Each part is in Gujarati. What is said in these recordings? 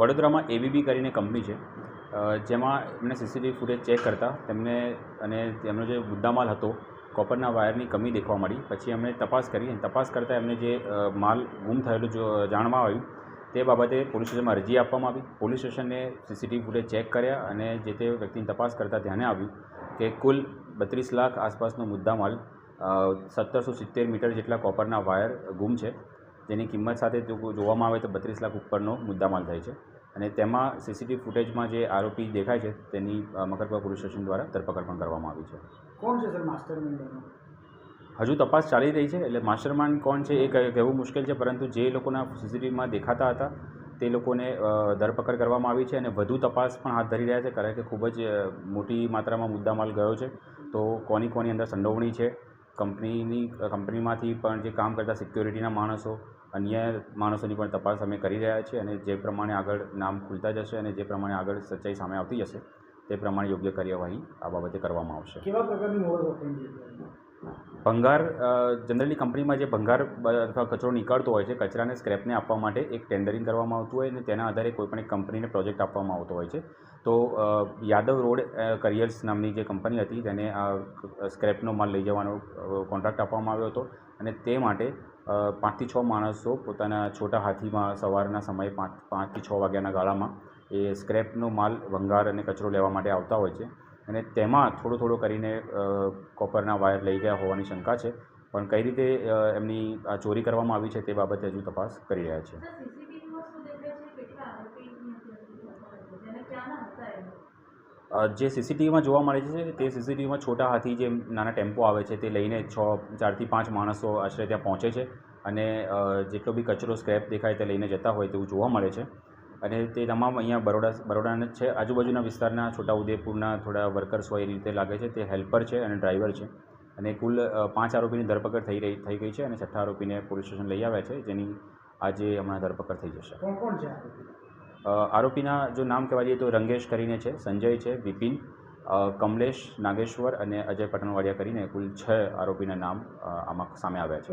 વડોદરામાં એબીબી કરીને કંપની છે. જેમાં એમને સીસીટીવી ફૂટેજ ચેક કરતા તેમને અને તેમનો જે મુદ્દામાલ હતો કોપરના વાયરની કમી દેખવા મળી. પછી એમણે તપાસ કરી અને તપાસ કરતાં એમને જે માલ ગુમ થયેલું જો જાણવા આવ્યું, તે બાબતે પોલીસ સ્ટેશનમાં અરજી આપવામાં આવી. પોલીસ સ્ટેશને સીસીટીવી ફૂટેજ ચેક કર્યા અને જે તે વ્યક્તિની તપાસ કરતાં ધ્યાને આવ્યું કે કુલ બત્રીસ લાખ આસપાસનો મુદ્દામાલ સત્તરસો સિત્તેર મીટર જેટલા કોપરના વાયર ગુમ છે. જેની કિંમત સાથે જો જોવામાં આવે તો બત્રીસ લાખ ઉપરનો મુદ્દામાલ થાય છે. અને તેમાં સીસીટીવી ફૂટેજમાં જે આરોપી દેખાય છે તેની અ, મકરપુરા પોલીસ સ્ટેશન દ્વારા ધરપકડ પણ કરવામાં આવી છે. કોણ છે સર માસ્ટર હજુ તપાસ ચાલી રહી છે એટલે માસ્ટરમાઇન્ડ કોણ છે એ કહેવું મુશ્કેલ છે પરંતુ જે લોકોના સીસીટીવીમાં દેખાતા હતા તે લોકોને ધરપકડ કરવામાં આવી છે અને વધુ તપાસ પણ હાથ ધરી રહ્યા છે કારણ કે ખૂબ જ મોટી માત્રામાં મુદ્દામાલ ગયો છે. તો કોની કોની અંદર સંડોવણી છે કંપનીની કંપનીમાંથી પણ જે કામ કરતા સિક્યોરિટીના માણસો અન્ય માણસોની પણ તપાસ અમે કરી રહ્યા છીએ અને જે પ્રમાણે આગળ નામ ખુલતા જશે અને જે પ્રમાણે આગળ સચ્ચાઈ સામે આવતી જશે તે પ્રમાણે યોગ્ય કાર્યવાહી આ બાબતે કરવામાં આવશે. કેવા પ્રકારની ભંગાર જનરલી કંપનીમાં જે ભંગાર અથવા કચરો નીકળતો હોય છે કચરાને સ્ક્રેપને આપવા માટે એક ટેન્ડરિંગ કરવામાં આવતું હોય અને તેના આધારે કોઈપણ એક કંપનીને પ્રોજેક્ટ આપવામાં આવતો હોય છે. તો યાદવ રોડ કરિયર્સ નામની જે કંપની હતી તેને આ સ્ક્રેપનો માલ લઈ જવાનો કોન્ટ્રાક્ટ આપવામાં આવ્યો હતો અને તે માટે પાંચથી છ માણસો પોતાના છોટા હાથીમાં સવારના સમયે પાંચ, પાંચથી છ વાગ્યાના ગાળામાં એ સ્ક્રેપનો માલ ભંગાર અને કચરો લેવા માટે આવતા હોય છે. અને તેમાં થોડો થોડો કરીને કોપરના વાયર લઈ ગયા હોવાની શંકા છે. પણ કઈ રીતે એમની આ ચોરી કરવામાં આવી છે તે બાબતે હજુ તપાસ કરી રહ્યા છે. જે સીસીટીવીમાં જોવા મળે છે તે સીસીટીવીમાં છોટા હાથી જે નાના ટેમ્પો આવે છે તે લઈને છ, ચારથી પાંચ માણસો આશરે ત્યાં પહોંચે છે અને જેટલો બી કચરો સ્ક્રેપ દેખાય તે લઈને જતા હોય તેવું જોવા મળે છે. અને તે તમામ અહીંયા બરોડા, બરોડાના જ છે. આજુબાજુના વિસ્તારના છોટાઉદેપુરના થોડા વર્કર્સ હોય એ રીતે લાગે છે. તે હેલ્પર છે અને ડ્રાઈવર છે. અને કુલ પાંચ આરોપીની ધરપકડ થઈ રહી, થઈ ગઈ છે અને છઠ્ઠા આરોપીને પોલીસ સ્ટેશન લઈ આવ્યા છે જેની આજે હમણાં ધરપકડ થઈ જશે. કોણ કોણ છે આરોપીના જો નામ કહેવા જઈએ તો રંગેશ કરીને છે સંજય છે વિપિન કમલેશ નાગેશ્વર અને અજય પટણવાડિયા કરીને કુલ છ આરોપીના નામ આમાં સામે આવ્યા છે.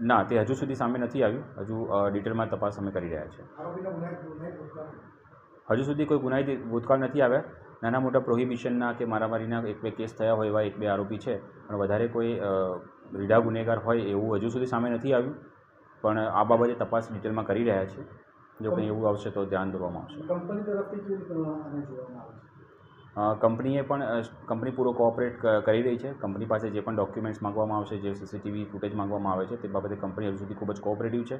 ને તે હજુ સુધી સામે નથી આવ્યું. હજુ ડિટેલમાં તપાસ અમે કરી રહ્યા છીએ. હજુ સુધી કોઈ ગુનાહિત ભૂતકાળ નથી આવ્યા. નાના મોટા પ્રોહિબિશનના કે મારામારીના એક બે કેસ થયા હોય એવા એક બે આરોપી છે. પણ વધારે કોઈ રીઢા ગુનેગાર હોય એવું હજુ સુધી સામે નથી આવ્યું. પણ આ બાબતે તપાસ ડિટેલમાં કરી રહ્યા છે. જો કંઈ એવું આવશે તો ધ્યાન દોરવામાં આવશે. કંપની તરફથી કંપનીએ પણ કંપની પૂરો કોઓપરેટ કરી રહી છે. કંપની પાસે જે પણ ડોક્યુમેન્ટ્સ માગવામાં આવશે જે સીસીટીવી ફૂટેજ માંગવામાં આવે છે તે બાબતે કંપની હજુ સુધી ખૂબ જ કોઓપરેટિવ છે.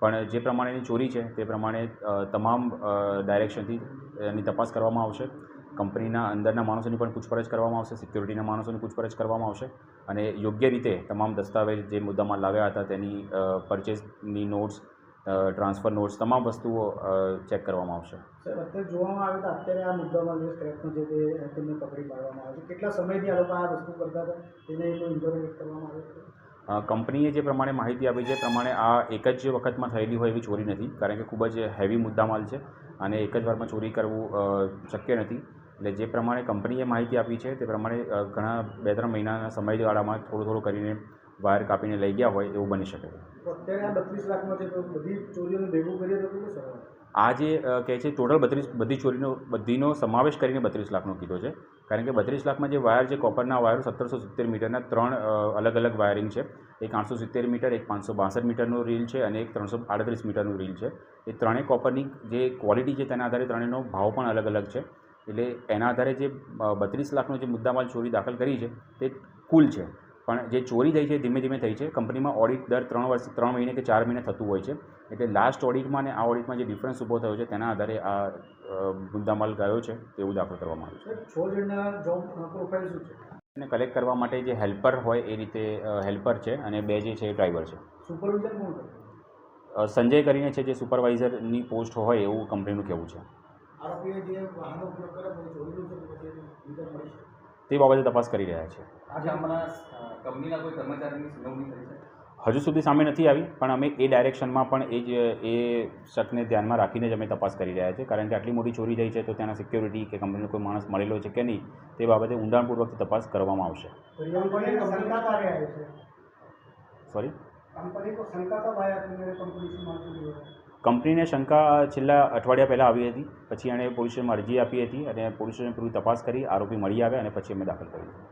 પણ જે પ્રમાણેની ચોરી છે તે પ્રમાણે તમામ ડાયરેક્શનથી એની તપાસ કરવામાં આવશે. કંપનીના અંદરના માણસોની પણ પૂછપરછ કરવામાં આવશે સિક્યોરિટીના માણસોની પૂછપરછ કરવામાં આવશે અને યોગ્ય રીતે તમામ દસ્તાવેજ જે મુદ્દામાં લાવ્યા હતા તેની પરચેસની નોટ્સ ટ્રાન્સફર નોટ્સ તમામ વસ્તુઓ ચેક કરવામાં આવશે. સર અત્યારે જોવામાં આવે તો અત્યારે આ મુદ્દામાં જે સ્ક્રેપનો જે તેમને પકડી પાડવામાં આવે છે. કેટલા સમયથી આ લોકો આ વસ્તુ કરતા હતા? તેને કોઈ કરવામાં આવે કંપનીએ જે પ્રમાણે માહિતી આપી છે એ પ્રમાણે આ એક જ વખતમાં થયેલી હોય એવી ચોરી નથી કારણ કે ખૂબ જ હેવી મુદ્દામાલ છે અને એક જ વારમાં ચોરી કરવું શક્ય નથી. એટલે જે પ્રમાણે કંપનીએ માહિતી આપી છે તે પ્રમાણે ઘણા બે ત્રણ મહિનાના સમયગાળામાં થોડું થોડું કરીને વાયર કાપીને લઈ ગયા હોય એવું બની શકે. આ જે કહે છે ટોટલ બત્રીસ બધી ચોરીનો બધીનો સમાવેશ કરીને બત્રીસ લાખનો કીધો છે. કારણ કે બત્રીસ લાખમાં જે વાયર છે કોપરના વાયર સત્તરસો સિત્તેર મીટરના ત્રણ અલગ અલગ વાયરિંગ છે. એક આઠસો સિત્તેર મીટર એક પાંચસો બાસઠ મીટરનું રીલ છે અને એક ત્રણસો આડત્રીસ મીટરનું રીલ છે. એ ત્રણેય કોપરની જે ક્વોલિટી છે તેના આધારે ત્રણેયનો ભાવ પણ અલગ અલગ છે. એટલે એના આધારે જે બત્રીસ લાખનો જે મુદ્દામાલ ચોરી દાખલ કરી છે તે કુલ છે. પણ જે ચોરી થઈ છે ધીમે ધીમે થઈ છે. કંપનીમાં ઓડિટ દર ત્રણ વર્ષ ત્રણ મહિને કે ચાર મહિને થતું હોય છે. એટલે લાસ્ટ ઓડિટમાં અને આ ઓડિટમાં જે ડિફરન્સ ઊભો થયો છે તેના આધારે આ મુદ્દામાલ ગયો છે તેવું દાખલ કરવામાં આવ્યું છે. અને કલેક્ટ કરવા માટે જે હેલ્પર હોય એ રીતે હેલ્પર છે અને બે જે છે એ ડ્રાઈવર છે. સંજય કરીને છે જે સુપરવાઇઝરની પોસ્ટ હોય એવું કંપનીનું કહેવું છે. તે બાબતે તપાસ કરી રહ્યા છે. હજુ સુધી સામે નથી આવી પણ અમે એ ડાયરેક્શનમાં પણ એ જ એ શખ્સને ધ્યાનમાં રાખીને જ અમે તપાસ કરી રહ્યા છીએ. કારણ કે આટલી મોટી ચોરી થઈ છે તો ત્યાંના સિક્યોરિટી કે કંપનીનો કોઈ માણસ મળેલો છે કે નહીં તે બાબતે ઊંડાણપૂર્વકથી તપાસ કરવામાં આવશે. સોરી કંપનીને શંકા છેલ્લા અઠવાડિયા પહેલાં આવી હતી. પછી એણે પોલીસ અરજી આપી હતી અને પોલીસ સ્ટેશન પૂરી તપાસ કરી, આરોપી મળી આવ્યા અને પછી અમે દાખલ કર્યું.